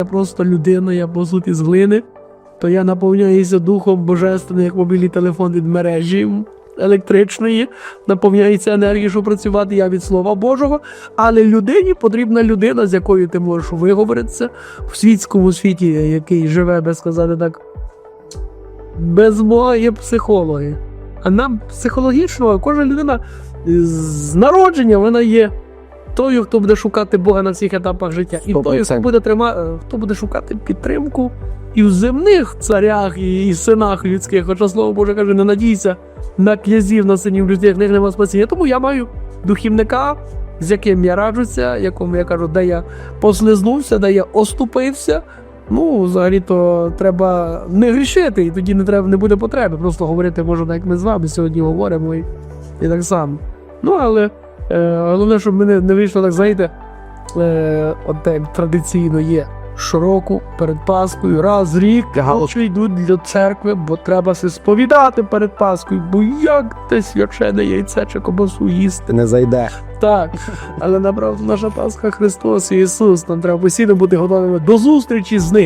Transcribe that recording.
Я просто людина, я по суті з глини, то я наповняюся духом божественним, як мобільний телефон від мережі електричної, наповняється енергією, щоб працювати я від Слова Божого. Але людині потрібна людина, з якою ти можеш виговоритися в світському світі, який живе, би сказати так, без Бога є психологи. А нам психологічно кожна людина з народження вона є тою, хто буде шукати Бога на всіх етапах життя, і тою, хто буде трима... хто буде шукати підтримку і в земних царях, і, і синах людських. Хоча слово Боже каже, не надійся на князів, на синів людських, в них нема спасіння. Тому я маю духівника, з яким я раджуся, якому я кажу, де я послизнувся, де я оступився. Ну, взагалі-то треба не грішити, і тоді не треба не буде потреби. Просто говорити можна, як ми з вами сьогодні говоримо, і, і так само. Ну, але е, головне, щоб мене не вийшло, так знаєте, е, от як традиційно є. Щороку перед Паскою, раз в рік хлопці йдуть до церкви, бо треба все сповідати перед Паскою, бо як те свячене яйце чи кобасу їсти. Не зайде. Так, але направду наша Пасха Христос і Ісус. Нам треба постійно бути готовими до зустрічі з ним.